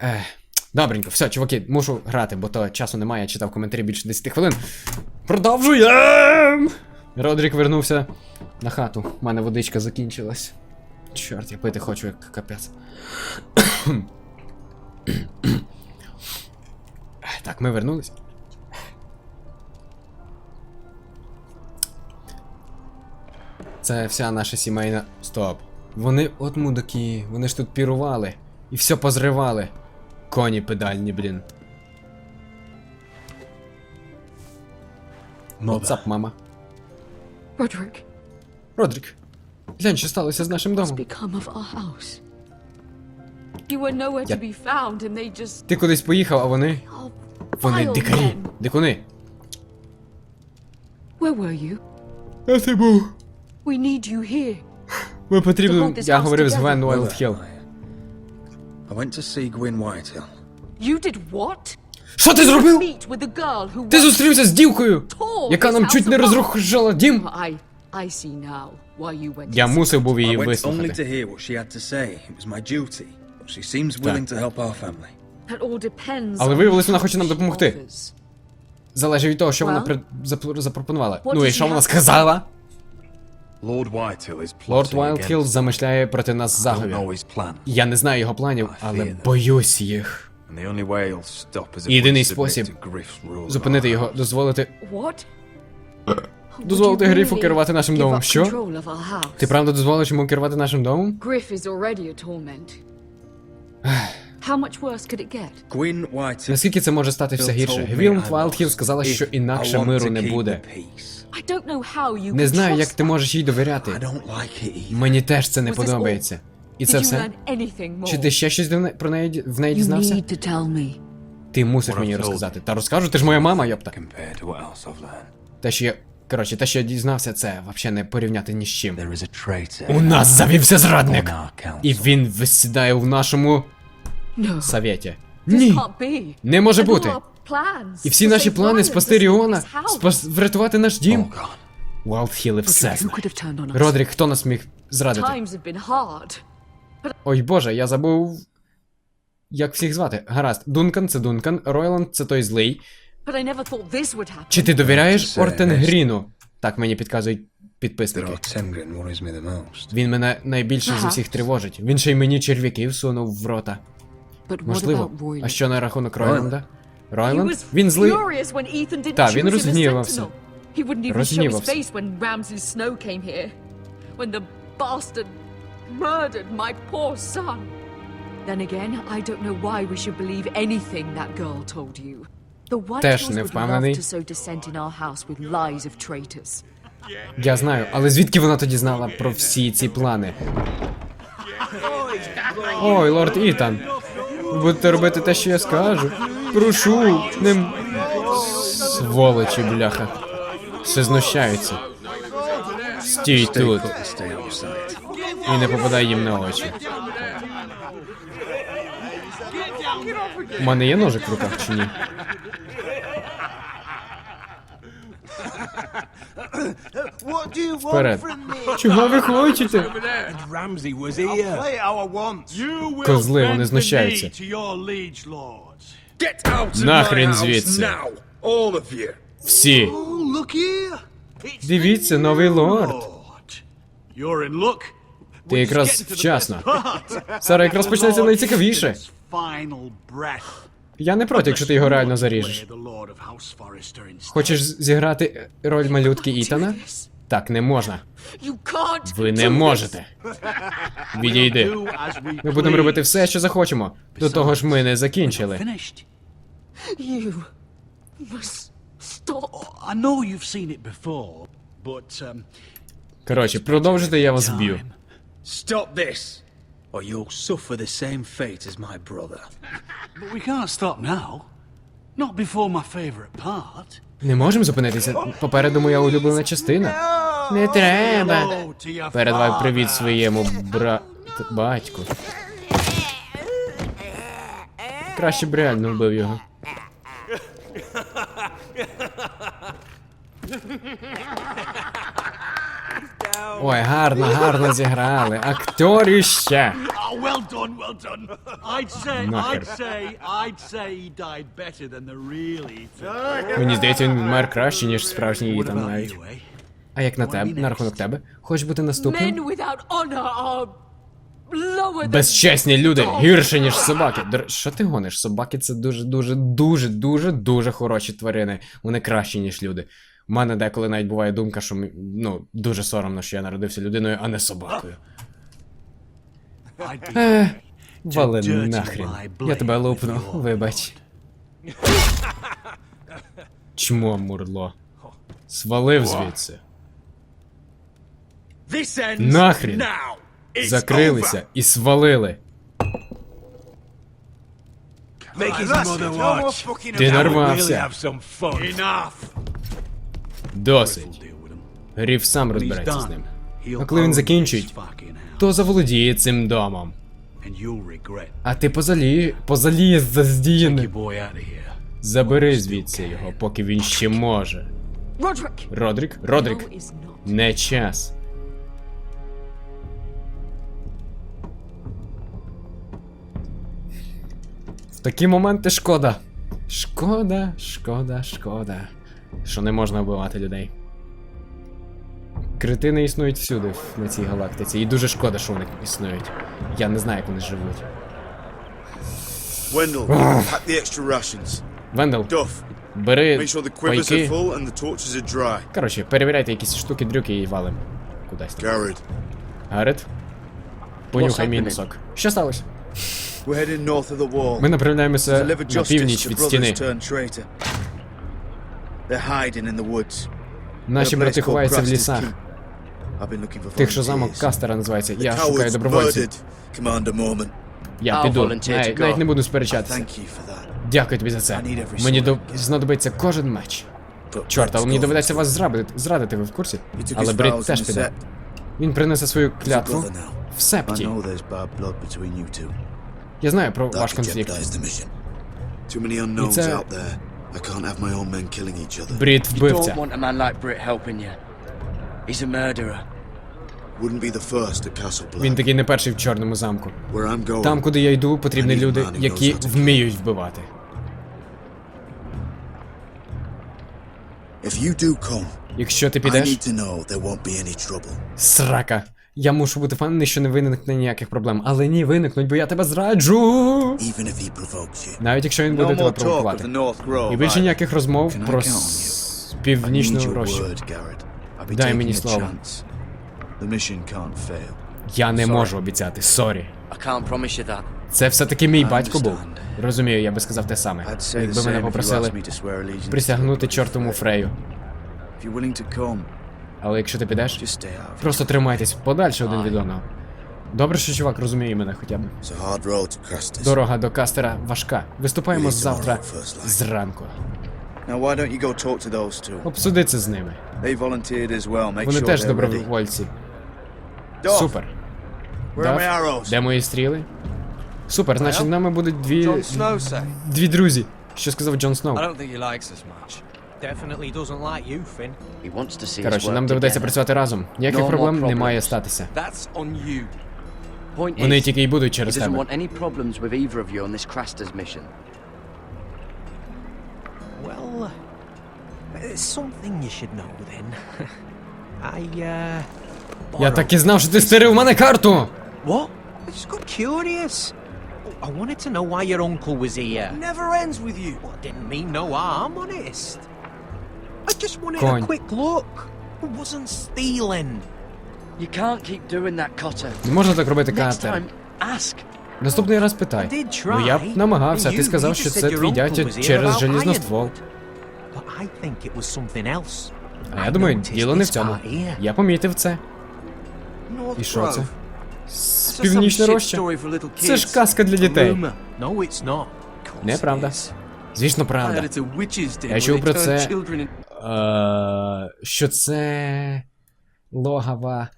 Ех, добренько, все, чуваки, мушу грати, бо то часу немає, я читав коментарі більше 10 хвилин. Продовжуємо! Родрік вернувся на хату. У мене водичка закінчилась. Чорт, я пити хочу, як капець. так, ми вернулись. Це вся наша сімейна. Стоп. Вони от мудаки, вони ж тут пірували. І все позривали. Коні педальні, блін. Ватсап, мама. Roderick, Родрік. Глянь, що сталося з нашим домом. just. Ти кудись поїхав, а вони. Вони дикарі. Дикуни. Where were you? А ти був. We need you here. Ми потрібно. Я говорив з. Гвен Уайлдхілл. I went to see Gwyn Whitehill. You did what? Що ти You зробив? Meet with the girl who Ти once зустрівся з дівкою, tore яка this нам house чуть не apart. розрушила дім. I, I see now why you went. Я to мусив був I її went only to вислухати. hear what she had to say. It was my duty. But she seems willing to help our family. That all depends. Але on виявилось, what вона хоче нам she допомогти. offers. Залежить від того, що вона Well, при... запро- запропонувала. what Ну і does що she вона have? сказала? Lord Whitehill is Лорд plotting замишляє проти нас I заговір. know his plan. Я не знаю його планів, але боюсь їх. Єдиний спосіб Зупинити його, дозволити. Дозволити Грифу керувати нашим домом. Що? Ти правда дозволиш йому керувати нашим домом? Наскільки це може стати все гірше? Гвілм I Вайлдхілл сказала, що інакше миру не буде. The peace. I don't know how you Не знаю, як ти можеш їй довіряти. I don't like it either. Мені теж це не подобається. І це все? learn anything more? Чи ти ще щось про неї в неї дізнався? need to tell me. Ти мусиш мені розказати. Та розкажу, ти ж моя мама, йопта. Те, що я. Коротше, те, що я дізнався, це взагалі не порівняти ні з чим. У нас завівся зрадник! І він висідає в нашому совєті. Ні! Не може бути! І всі наші плани спасти Ріона, спас... врятувати наш дім. Oh. Все знає. turned on us? Родрік, хто нас міг зрадити? Ой боже, я забув. Як всіх звати? Гаразд, Дункан це Дункан, Ройланд це той злий. Чи ти довіряєш Ортенгріну? Так мені підказують підписники. Він мене найбільше з усіх тривожить. Він ще й мені черв'яків сунув в рота. Можливо. А що на рахунок Ройланд? Ройланда? Was Він злий. Та, він розгнівався. Розгнівався. Теж не впевнений. Я знаю, але звідки вона тоді знала про всі ці плани? Ой, лорд Ітан. Будете робити те, що я скажу. Прошу, не. Сволочі, бляха. Все знущаються. Стій тут і не попадай їм на очі. У мене є ножик в руках чи ні? Вперед. Чого ви хочете? Козли, вони знущаються. Нахрен звідси. now, all of you. Всі. Oh, look here. It's Дивіться, the новий лорд. Lord, you're in luck. Ти якраз getting to the вчасно. Зараз якраз почнеться Lord найцікавіше. Я не проти, якщо ти його реально заріжеш. Хочеш зіграти роль малютки Ітана? Так, не можна. You can't Ви do не можете. Відійди. Do as we Ми будемо робити все, що захочемо. До того ж, ми не закінчили. Um, Коротше, продовжуйте, я вас вб'ю. Stop this, or you'll suffer the same fate as my brother. But we can't stop now. Not before my favourite part. Не можемо зупинитися. Попереду моя улюблена частина. Не треба. Hello Передавай привіт своєму бра... батьку. Краще б реально вбив його. Ой, гарно, гарно зіграли. Акторіще. Oh, well done, well done. I'd say, I'd say, I'd say he died better than the real Ethan. Мені здається, він вмер краще, ніж справжній What Ітан А як на тебе, на рахунок тебе? Хочеш бути наступним? Безчесні люди гірше, ніж собаки. Речі, Що ти гониш? Собаки це дуже, дуже, дуже, дуже, дуже хороші тварини. Вони кращі, ніж люди. У мене деколи навіть буває думка, що ну, дуже соромно, що я народився людиною, а не собакою. Е, вали нахрін. Я тебе лупну, вибач. Чмо, мурло. Свалив звідси. Нахрін. Закрилися і свалили. Ти нарвався. Досить. Гріф сам розбереться з ним. А коли він закінчить, То заволодіє цим домом. А ти позалі... позалієш за here. Забери звідси його, поки він ще може. Родрік? Родрік, not. не час. Такі моменти шкода. Шкода, шкода, шкода. Що не можна вбивати людей. Критини існують всюди на цій галактиці. І дуже шкода, що вони існують. Я не знаю, як вони живуть. Wendell, pack the extra rations. Вендел, бери пайки. Коротше, перевіряйте якісь штуки, дрюки і валим. Кудись. Garrett, Гарет? Понюхай мій носок. Що сталося? We're heading north of the wall. Ми направляємося Deliver на північ від brothers стіни. turned traitor. They're hiding in the woods. Наші брати ховаються в лісах. Keep. I've been looking for Тих, що замок. Кастера називається. Я шукаю добровольців. Я піду. Навіть, навіть не буду сперечатися. Дякую тобі за це. Мені до... Знадобиться кожен меч. Чорт, але мені доведеться вас зрадити, зрадити, ви в курсі? Але Брід теж піде. Він принесе свою клятву в септі. Я знаю про ваш конфлікт. jeopardize the. Too many unknowns It's out there. I can't have my own men killing each other. Брід You don't вбивця. want a man like Britt helping you. He's a murderer. Wouldn't be the first at Castle Він такий не перший в чорному замку. Where I'm going. Там, куди я йду, потрібні I need a люди, які вміють вбивати. If you do come, Якщо ти I підеш, need to know there won't be any trouble. срака. Я мушу бути впевнений, що не виникне ніяких проблем. Але ні, виникнуть, бо я тебе зраджу. Навіть якщо він буде тебе провокувати. І більше ніяких розмов про північну рощу. Дай мені слово. Я не можу обіцяти, сорі. Це все-таки мій батько був. Розумію, я би сказав те саме. Якби мене попросили присягнути чортому Фрею. Але якщо ти підеш, просто тримайтесь подальше один від одного. Добре, що чувак розуміє мене хоча б. Дорога до Кастера важка. Виступаємо завтра зранку. Now why don't you go talk to those two? Обсуди це з ними. Вони теж добровольці. Супер. Даф. Де мої стріли? Супер, значить нами будуть дві. Дві друзі. Що сказав Джон Сноу? Don't think he likes us much. Definitely doesn't like you, Finn. He wants to see us Коротше, нам доведеться працювати разом. Ніяких No проблем не має статися. That's on you. Point Вони is, тільки й будуть через тебе. want any problems with either of you on this Craster's mission. Well, it's something you should know then. I, uh. Я так і знав, що ти стирив мене карту! What? I just got curious. I wanted to know why your uncle was here. Never ends with you. Well, didn't mean no harm, honest. Just wanted Go on. a quick look. I wasn't stealing. You can't keep doing that, Cotter. Не можна так робити, Next time, ask. Наступний раз I питай. did Ну я б намагався, ти сказав, що це твій дядя через желізноствол. But I think it was something else. А я думаю, діло не в цьому. Я помітив це. І що це? Some Північна роща. Це ж казка для дітей. No, it's not. Неправда. Звісно, правда. Я чув про це. Е, що це логова.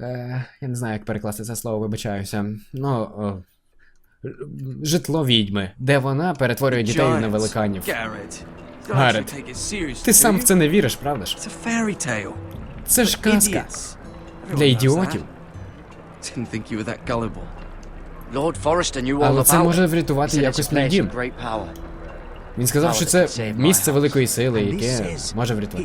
Е, я не знаю, як перекласти це слово, вибачаюся. Ну. Е, житло відьми, де вона перетворює дітей на великанів. Гаррет. Ти сам в це не віриш, правда ж? Це ж казка. Для ідіотів. Але це може врятувати якось мій дім. Він сказав, що це місце великої сили, яке може врятувати.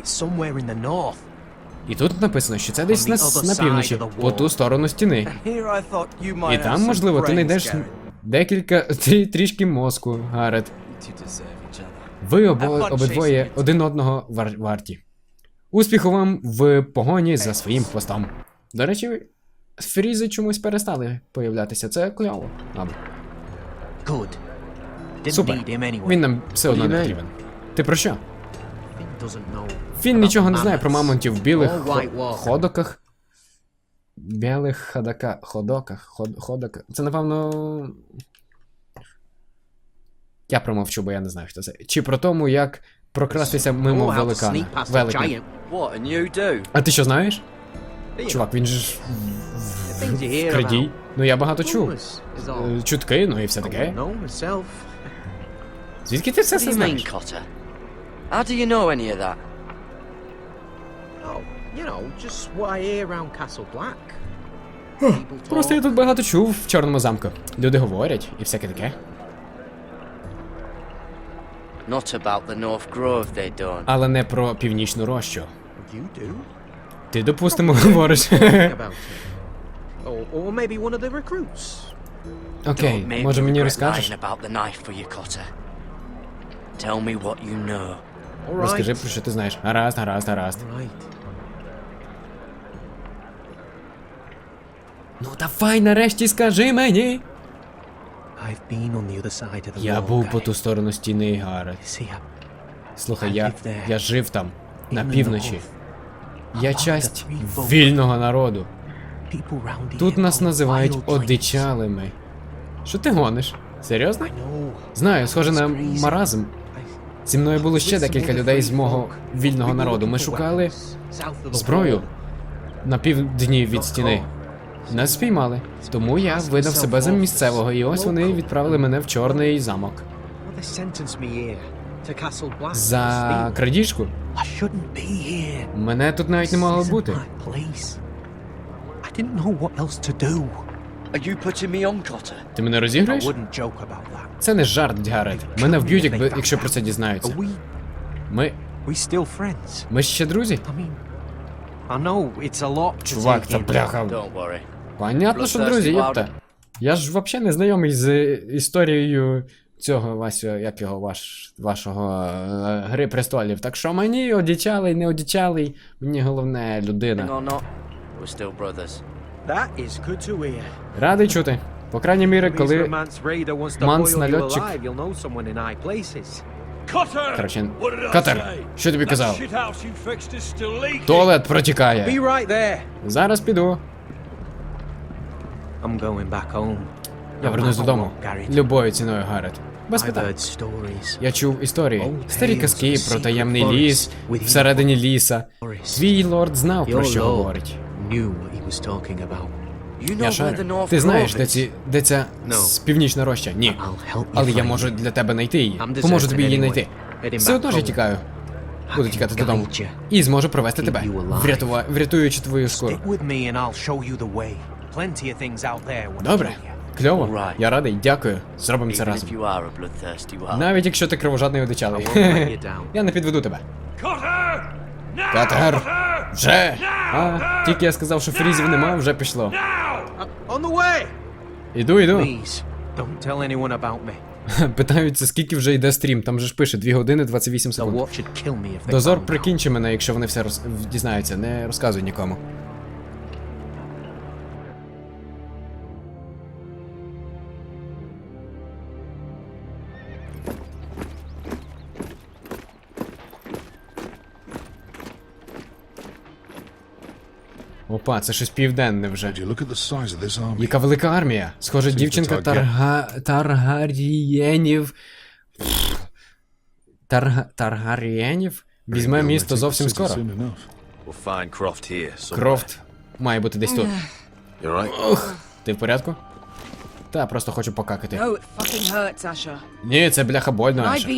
І тут написано, що це десь на, на півночі, по ту сторону стіни. І там, можливо, ти знайдеш декілька трі, трішки мозку, Гарет. Ви обо, обидвоє один одного вар, варті. Успіху вам в погоні за своїм хвостом. До речі, фрізи чомусь перестали появлятися. Це кльово. Ладно. Супер. Він нам все одно не потрібен. Ти про що? Він нічого не знає про мамонтів в білих хо- ходоках. Білих ходака. Ходоках. Ход, ходока. Це, напевно. Я промовчу, бо я не знаю, хто це. Чи про тому, як прокрастися мимо великана. А ти що знаєш? Чувак, він же ж hear крадій. Ну я багато чув. Чутки, ну і все таке. Звідки ти все це знаєш? How do you know any of that? Oh, you know, just what I hear around Castle Black. Просто я тут багато чув в Чорному замку. Люди говорять і всяке таке. Not about the North Grove, they don't. Але не про північну рощу. You do? Ти, допустимо, говориш. Or, or maybe one of the recruits. Окей, Don't make може мені розкажеш? Tell me what you know. Розкажи про що ти знаєш. Гаразд, гаразд, гаразд. Right. Ну давай нарешті скажи мені. I've been on the other side of the Я був по ту сторону стіни, I- Слухай, я, я жив там, на півночі. Я часть вільного народу. Тут нас називають одичалими. Що ти гониш? Серйозно? Знаю, схоже на маразм. Зі мною було ще декілька людей з мого вільного народу. Ми шукали зброю на півдні від стіни. Нас спіймали. Тому я видав себе за місцевого, і ось вони відправили мене в чорний замок. За крадіжку? Мене тут навіть не могло бути. Ти мене розіграєш? Це не жарт, Гарет. Мене вб'ють, якби, якщо про це дізнаються. Ми. Ми ще друзі? Чувак, це бляха. Понятно, що друзі, єпта. Я ж взагалі не знайомий з історією цього Васю, як його ваш, вашого е, Гри престолів. Так що мені одічалий, не одічалий, мені головне людина. Радий чути. По крайній мірі, коли. Манс нальотчик. Короче, Катер, що тобі казав? Туалет протікає. Зараз піду. Я вернусь додому. Любою ціною, Гарет. Без питань. Я чув історії, старі казки про таємний ліс всередині ліса. Твій лорд знав про що говорить. Я шарю. Ти знаєш, де ці де ця північна роща? Ні. Але я можу для тебе знайти її. Поможу тобі її знайти. Все одно ж я тікаю. Буду тікати додому. І зможу провести тебе, врятува... врятуючи твою шкуру. Добре. Кльово. Я радий, дякую. Зробимо це разом. Навіть якщо ти кровожадний одичалий. Я не підведу тебе. Катер! Вже! А, тільки я сказав, що фрізів нема, вже пішло. On the way! Іду, іду. Please, don't tell anyone about me. Питаються, скільки вже йде стрім. Там же ж пише 2 години 28 секунд. Дозор прикінчи мене, якщо вони все роз... дізнаються. Не розказуй нікому. Опа, це щось південне вже. Яка велика армія. Схоже, дівчинка Тарга... Таргарієнів. Тарга... Таргарієнів візьме місто зовсім скоро. Крофт має бути десь тут. Right? Ти в порядку? Та, просто хочу покакати. Ні, це бляха больно, Аша.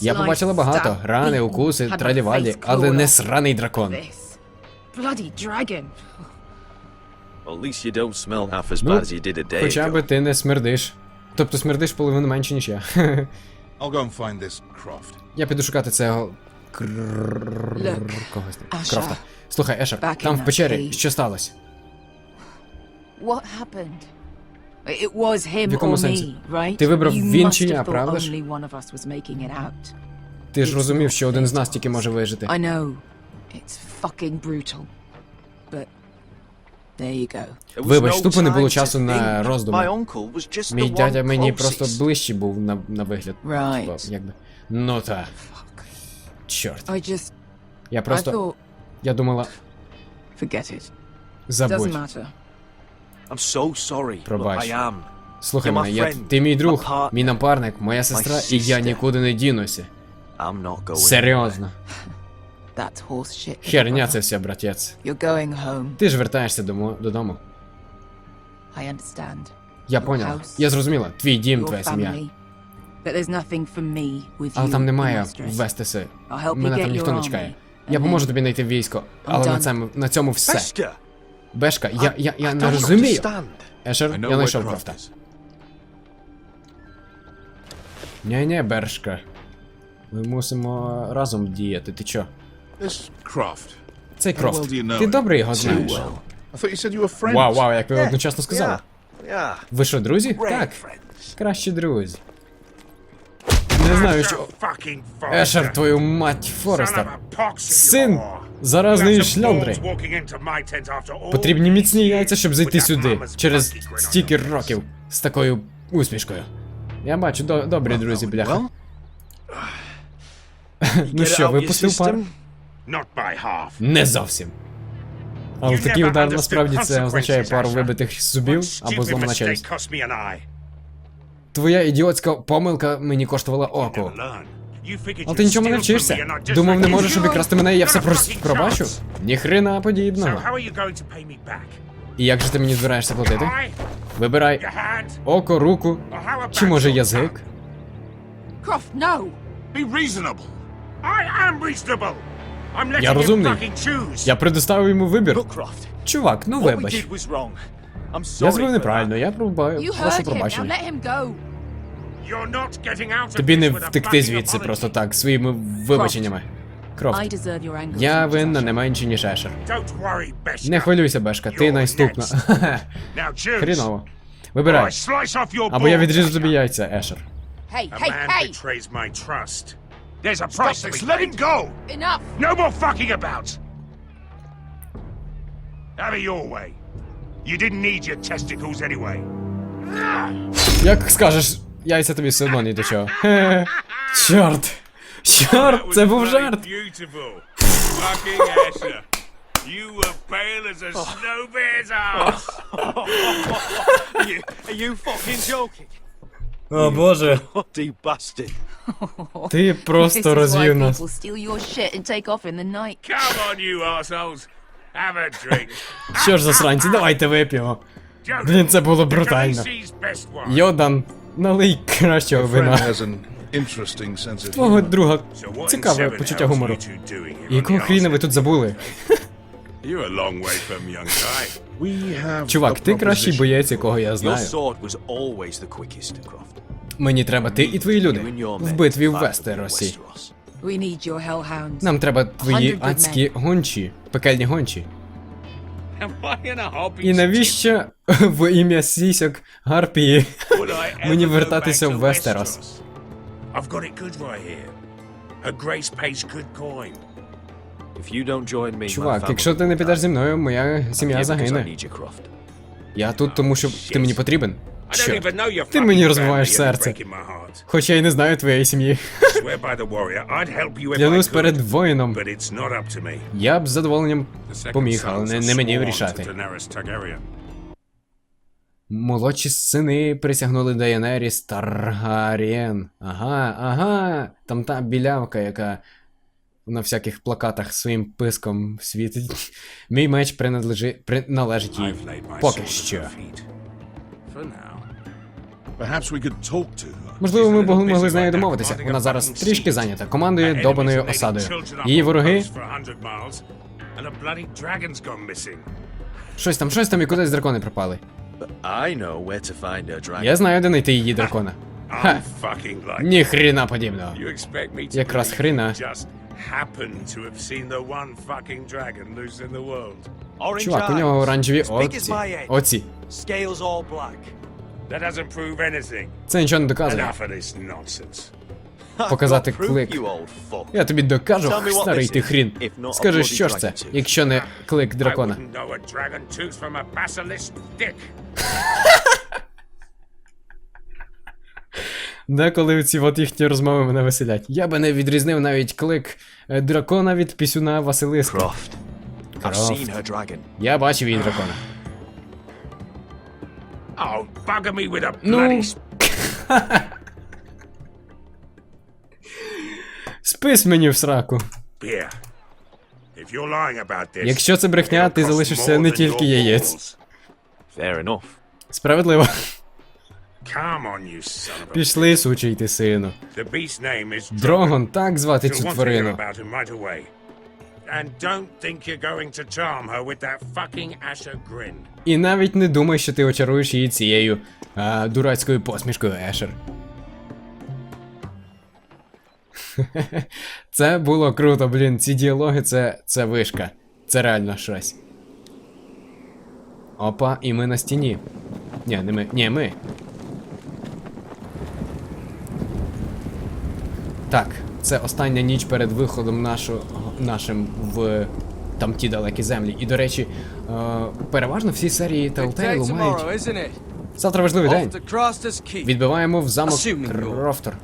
Я побачила багато. Рани, укуси, тралівалі, але не сраний дракон. This. bloody dragon. Well, at least you don't smell half as Ну, bad as you did a day Хоча ago. би ти не смердиш. Тобто смердиш половину менше, ніж я. I'll go and find this Croft. Я піду шукати цього. Кр... Look, когось там. Asher. Крофта. Слухай, Ешер, Back там в that печері, cave. що сталося? What happened? It was him В якому or сенсі? me, right? Ти вибрав you він must чи have я, thought правда ж? only one of us was making it out. Ти ж розумів, що один з нас тільки може вижити. I know. Fucking brutal. But there you go. Вибач, тупо не було часу на роздуми. My uncle was just Мій дядя мені просто ближчий був на, на вигляд. Right. Типа, якби. Ну та. Чорт. I just. Я I просто. thought. Я думала, Forget it. Doesn't забудь. matter. I'm so sorry. Пробач. I am. Слухай You're my мене, я, ти мій друг, my мій напарник, моя сестра, і я нікуди не дінуся. I'm not. Серйозно. Херня це все, братець. You're going home. Ти ж вертаєшся додому. Я Your поняла. Я зрозуміла. Твій дім, твоя сім'я. family. But there's nothing for me with Але там немає my stress. вестися. I'll help you Мене там ніхто не чекає. Я поможу тобі знайти військо, але на цьому, на цьому все. Бешка, я, я, я не розумію. Ешер, я знайшов is. Ні-ні, Бершка. Ми мусимо разом діяти. Ти чо? Цей well крофт. you know Ти добре його знаєш. Вау, вау, як ви одночасно сказали. Ви що, друзі? Так, friends. кращі друзі. Не знаю, що. Ешер, твою мать, Форестер. Син заразної шльондри. Потрібні міцні яйця, щоб зайти сюди. Через стільки років з такою усмішкою. Я бачу, до, добрі друзі, бляха. Ну що, випустив пар? Не зовсім. Але такий удар насправді це означає пару вибитих зубів або зломана челюсть. Твоя ідіотська помилка мені коштувала око. Але ти нічого не вчишся? Думав, не можеш обікрасти мене, і я все пробачу? Ніхрена подібного. І як же ти мені збираєшся платити? Вибирай око, руку, чи може язик? Croft, no! Be reasonable. Я розумний. Я предоставив йому вибір. Чувак, ну вибач. Я зробив неправильно, я пробаю. Прошу пробачення. Тобі не втекти звідси просто так, своїми вибаченнями. Крофт, я винна не менше, ніж Ешер. Не хвилюйся, Бешка, ти наступна. Хріново. Вибирай. Або я відріжу тобі яйця, Ешер. Hey, hey, hey! There's a price to be Let him go. Enough! No more fucking about. Have it your way. You didn't need your testicles anyway. Як скажеш, яйця тобі все одно ні до чого. Хе-хе. Чорт! Чорт, це був жарт! Beautiful. Fucking Asher. You were pale as a snow bear's ass. Are you, are you fucking joking? О боже. Bloody bastard. Ти This просто is why розвів нас. people steal your shit and take off in the night. Come on, you assholes. Have a drink. Що ж засранці, давайте вип'ємо. Блін, це було брутально. Йодан, налий кращого вина. humor. друга цікаве почуття гумору. Якого хріна ви тут забули? You're a long way from young guy. We have Чувак, ти кращий боєць, якого я Your знаю. sword was always the quickest, Croft. Мені треба ти і твої люди You and your в men битві в battled in Вестеросі. Westeros. We need your hellhounds. Нам треба твої адські гончі, пекельні гончі. І навіщо в ім'я сісьок гарпії skip? Would I мені go вертатися back в to Вестерос? Westeros? I've got it good right here. Her Grace pays good coin. Чувак, якщо ти не підеш зі мною, моя сім'я загине. Я тут, тому що ти мені потрібен. I Чорт. even know your Ти мені розбиваєш серце. breaking my heart. Хоча я не знаю твоєї сім'ї. Клянусь перед воїном. Я б з задоволенням поміг, але не, не мені вирішати. Молодші сини присягнули Дейенеріс Таргарієн. Ага, ага. Там та білявка, яка на всяких плакатах своїм писком світить. Мій меч принадлежи... приналежить їй. Поки що. Можливо, ми могли з нею домовитися. Вона зараз трішки зайнята. Командує добаною осадою. Її вороги. Щось там, щось там і кудись дракони пропали. Я знаю, де знайти її дракона. Ха, ні хрена подібного. Якраз хрена. Happen to have seen the one fucking dragon loose in the world? Чувак, у нього оранжеві as big as оці. Оці. Scales all black. That doesn't prove anything. Це нічого не доказує. Enough of this nonsense. Показати клик. Я тобі докажу, старий ти хрін. Скажи, що ж це, якщо не клик дракона. wouldn't know a dragon tooth from a basilisk dick. Деколи ці от їхні розмови мене веселять. Я би не відрізнив навіть клик е, дракона від пісюна Василиска. Her dragon. Я бачив її дракона. Oh, bugger me with a No. bloody Спис мені в сраку. spear. If you're lying about this, Якщо це брехня, ти залишишся не тільки яєць. Fair enough. Справедливо. Пішли, сучий ти сину. Дрогон, так звати цю тварину. І навіть не думай, що ти очаруєш її цією а, дурацькою посмішкою Ешер. Це було круто, блін. Ці діалоги це, це вишка. Це реально щось. Опа, і ми на стіні. Ні, не ми. Ні, ми. Так, це остання ніч перед виходом нашого, нашим в там ті далекі землі. І до речі, е, переважно всі серії Telltale мають. Завтра важливий день. Відбиваємо в замок Крофтер.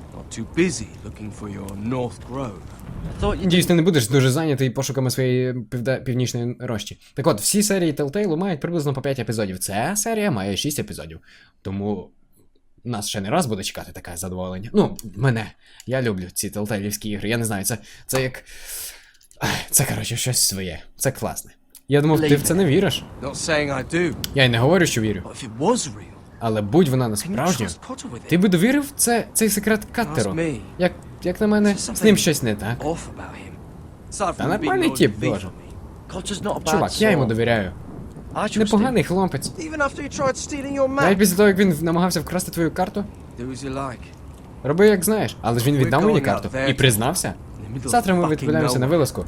Дійсно, не будеш дуже зайнятий пошуками своєї півде- північної рощі. Так от, всі серії Telltale мають приблизно по 5 епізодів. Ця серія має 6 епізодів. Тому нас ще не раз буде чекати таке задоволення. Ну, мене. Я люблю ці Telltale'івські ігри. Я не знаю, це, це як. Це, коротше, щось своє. Це класне. Я думав, ти в це не віриш. Я й не говорю, що вірю. Але будь вона with Ти би довірив це, цей секрет Каттеру? Як, як на мене, з ним щось не так. Та нормальний тип, боже. Чувак, я йому довіряю. Непоганий хлопець. Навіть після того, як він намагався вкрасти твою карту, роби як знаєш, але ж він віддав мені карту і признався. Завтра ми відправляємося на вилазку.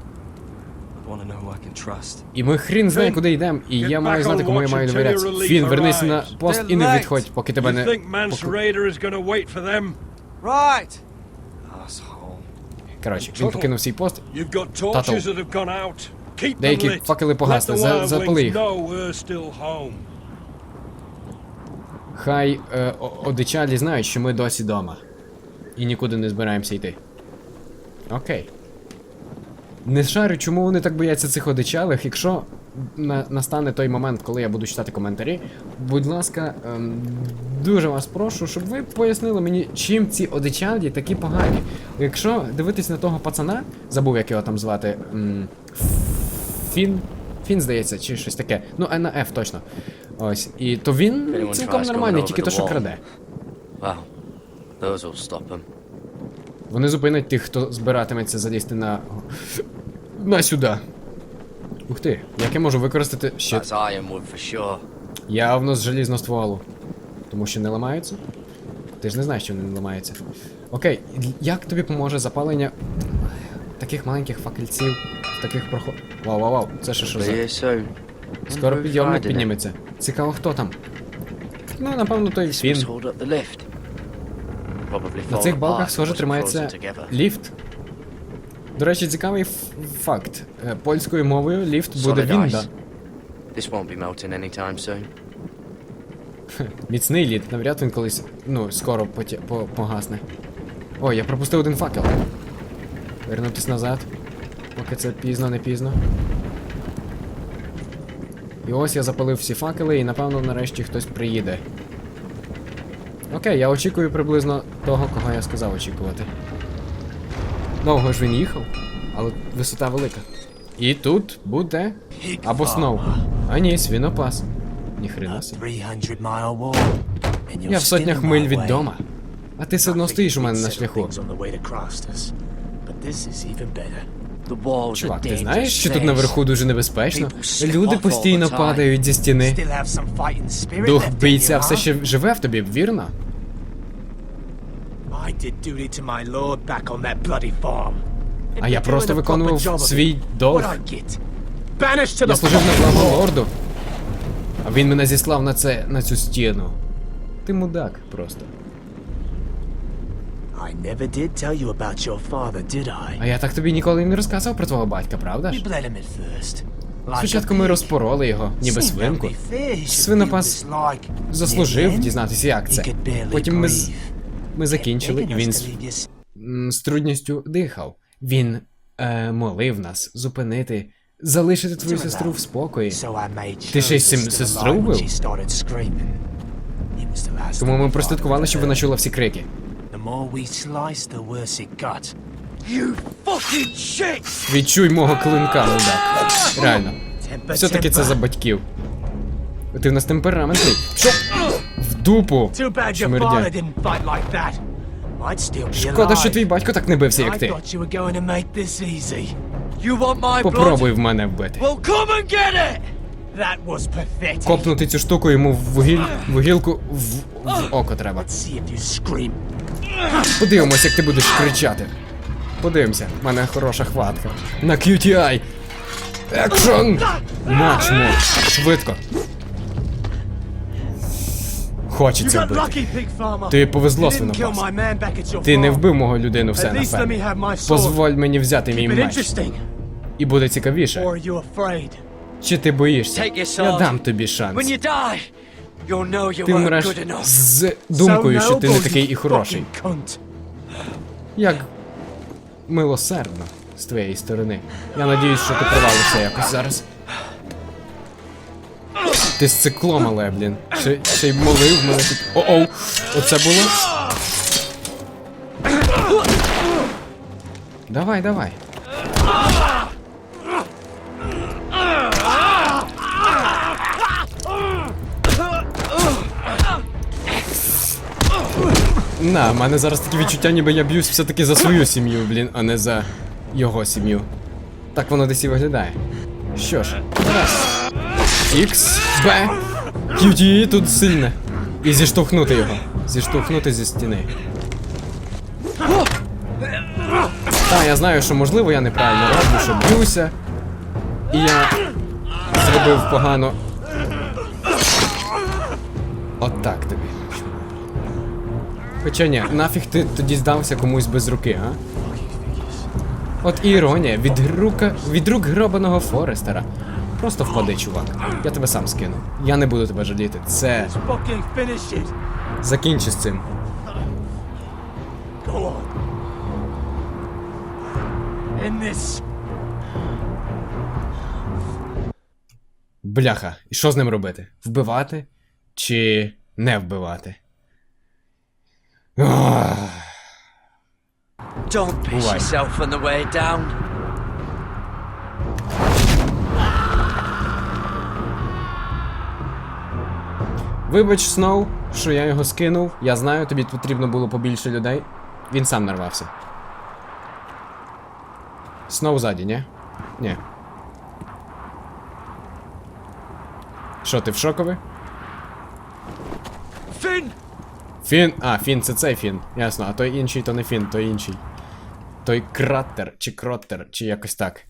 І ми хрін знає, куди йдемо, і я маю знати, кому я маю довіряти. Фін, вернися на пост і не відходь, поки тебе не. Коротше, він покинув свій пост. You've Деякі факели погасли, за- запали їх. Хай е, одичалі знають, що ми досі дома. І нікуди не збираємося йти. Окей. Не шарю, чому вони так бояться цих одичалих. Якщо на, настане той момент, коли я буду читати коментарі, будь ласка, ем, дуже вас прошу, щоб ви пояснили мені, чим ці одичалі такі погані. Якщо дивитись на того пацана, забув, як його там звати. М, Фін. Фін, здається, чи щось таке. Ну, а на F точно. Ось. І то він цілком нормальний, тільки то, що краде. Вони зупинять тих, хто збиратиметься залізти на. На сюди. Ух ти, як я можу використати sure. Явно з желізного стволу. Тому що не ламаються? Ти ж не знаєш, що вони не ламаються. Окей, як тобі поможе запалення таких маленьких факельців в таких проход. Вау, вау, вау, це ще що за. Скоро підйомник підніметься. Цікаво, хто там. Ну, напевно, той. Probably На цих балках, схоже, тримається ліфт. До речі, цікавий ф- факт. Е, Польською мовою ліфт буде вінда. This won't be melting anytime soon. Міцний лід, навряд він колись, ну, скоро поті- по погасне. Ой, я пропустив один факел. Вернутись назад. Поки це пізно, не пізно. І ось я запалив всі факели, і напевно нарешті хтось приїде. Окей, я очікую приблизно того, кого я сказав очікувати. Довго ж він їхав, але висота велика. І тут буде. Або Сноу. А ні, свінопас. Ніхрена собі. 300 mile walk. And you're Я в сотнях миль від дома. А ти все одно стоїш у мене на шляху. Чувак, ти знаєш, що тут наверху дуже небезпечно? Люди постійно падають зі стіни. Дух бійця все ще живе в тобі, вірно? А я просто виконував свій долг. Я служив на благо лорду. А він мене зіслав на це, на цю стіну. Ти мудак просто. I never did tell you about your father, did I? А я так тобі ніколи не розказував про твого батька, правда ж? Спочатку ми розпороли його, ніби свинку. Свинопас. Заслужив дізнатися, як це. Потім ми, з- ми закінчили, і він з, з трудністю дихав. Він е, молив нас зупинити, залишити твою сестру в спокої. Ти ще й сестру вбив? Тому ми прослідкували, щоб вона чула всі крики. More we sliced, the worse it got. You fucking shit! Відчуй мого клинка, мудак. Реально. Все-таки це за батьків. Ти в нас темпераментний. Що? В дупу. Шкода, що твій батько так не бився, як ти. Попробуй в мене вбити. Копнути цю штуку йому в вугіль, вугілку в, в око треба. Подивимось, як ти будеш кричати. Подивимося, в мене хороша хватка. На QTI. Екшон! Начмо. Швидко. Хочеться вбити. Тобі повезло, свинопас. Ти не вбив мого людину все At на least let me фермі. have my sword. Позволь мені взяти мій меч. І буде цікавіше. Чи ти боїшся? Я дам тобі шанс. Ти вмреш з думкою, що ти не такий і хороший. Як милосердно з твоєї сторони. Я надіюсь, що ти провалишся якось зараз. Ти з циклом, але, блін. Ще, ще й молив мене тут. О-оу! Оце було. Давай, давай. На, в мене зараз таке відчуття, ніби я б'юсь все-таки за свою сім'ю, блін, а не за його сім'ю. Так воно десь і виглядає. Що ж, раз. X, B. QTE тут сильне. І зіштовхнути його. Зіштовхнути зі стіни. Та, я знаю, що можливо я неправильно роблю, що б'юся. І я зробив погано. Отак тобі. Хоча ні, нафіг ти тоді здався комусь без руки, а? От іронія, від рука, від рук гробаного Форестера. Просто впади, чувак. Я тебе сам скину. Я не буду тебе жаліти. Це. Закінчи з цим. Бляха, і що з ним робити? Вбивати? Чи не вбивати? Don't piss Bye. yourself on the way down. Вибач, Сноу, що я його скинув. Я знаю, тобі потрібно було побільше людей. Він сам нарвався. Сноу ззаді, ні? Ні. Що, ти в шокові? Фін. А, Фін, це цей Фін. Ясно, а той інший то не Фін, той інший. Той кратер, чи кроттер, чи якось так.